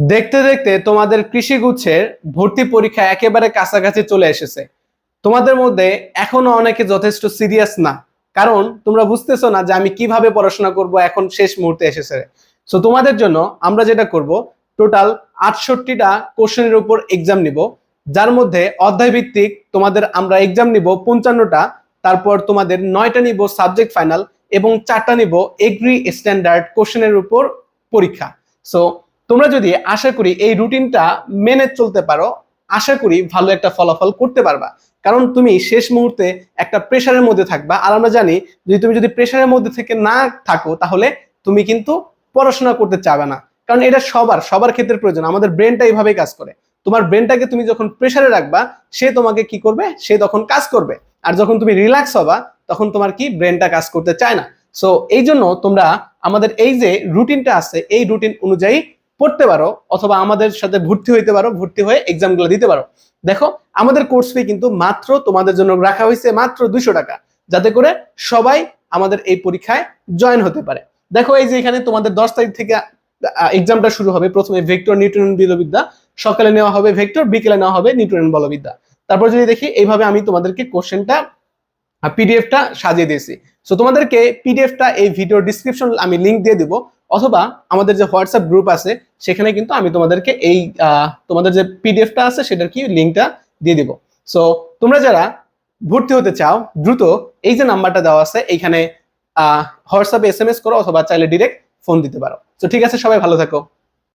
দেখতে দেখতে তোমাদের কৃষি গুচ্ছের ভর্তি পরীক্ষা একেবারে কাছাকাছি চলে এসেছে। তোমাদের মধ্যে এখনও অনেকে যথেষ্ট সিরিয়াস না। কারণ তোমরা বুঝতেছো না যে আমি কীভাবে পড়াশোনা করব এখন শেষ মুহূর্তে এসেছে। সো তোমাদের জন্য আমরা যেটা করব টোটাল আটষট্টিটা কোশ্চেনের উপর এক্সাম নিব। যার মধ্যে অধ্যায় ভিত্তিক তোমাদের আমরা এক্সাম নিব পঞ্চান্নটা, তারপর তোমাদের নয়টা নিব সাবজেক্ট ফাইনাল এবং চারটা নিব এগ্রি স্ট্যান্ডার্ড কোশ্চেনের উপর পরীক্ষা। সো তোমরা যদি আশা করি এই রুটিনটা মেনে চলতে পারো, আশা করি ভালো একটা ফলাফল করতে পারবা। কারণ তুমি শেষ মুহূর্তে একটা প্রেশারের মধ্যে থাকবা। আর আমরা জানি, যদি তুমি যদি প্রেশারের মধ্যে থেকে না থাকো, তাহলে তুমি কিন্তু পড়াশোনা করতে চাবে না। কারণ এটা সবার সবার ক্ষেত্রে প্রয়োজন। আমাদের ব্রেনটা এইভাবেই কাজ করে। তোমার ব্রেনটাকে তুমি যখন প্রেশারে রাখবা, সে তোমাকে কি করবে? সে তখন কাজ করবে। আর যখন তুমি রিল্যাক্স হবা, তখন তোমার কি ব্রেনটা কাজ করতে চায় না। সো এই জন্য তোমরা আমাদের এই যে রুটিনটা আছে, এই রুটিন অনুযায়ী পড়তে পারো অথবা আমাদের সাথে ভর্তি হইতে পারো, ভর্তি হয়ে এক্সামগুলো দিতে পারো। দেখো, আমাদের কোর্স ফি কিন্তু মাত্র তোমাদের জন্য রাখা হয়েছে মাত্র দুশো টাকা, যাতে করে সবাই আমাদের এই পরীক্ষায় জয়েন হতে পারে। দেখো, এই যে এখানে তোমাদের দশ তারিখ থেকে এক্সামটা শুরু হবে। প্রথমে ভেক্টর নিউটন বলবিদ্যা সকালে নেওয়া হবে ভেক্টর বিকেলে নেওয়া হবে নিউটন বলবিদ্যা। তারপর যদি দেখি, এইভাবে আমি তোমাদেরকে কোশ্চেনটা পিডিএফটা সাজিয়ে দিয়েছি। সো তোমাদেরকে পিডিএফটা এই ভিডিও ডিসক্রিপশন আমি লিংক দিয়ে দিব। অথবা আমাদের যে হোয়াটসঅ্যাপ গ্রুপ আছে, সেখানে কিন্তু আমি তোমাদেরকে এই তোমাদের যে পিডিএফটা আছে, সেটার কি লিঙ্কটা দিয়ে দিব। সো তোমরা যারা ভর্তি হতে চাও, দ্রুত এই যে নাম্বারটা দেওয়া আছে, এইখানে হোয়াটসঅ্যাপে এস এম এস করো অথবা চাইলে ডিরেক্ট ফোন দিতে পারো। তো ঠিক আছে, সবাই ভালো থাকো।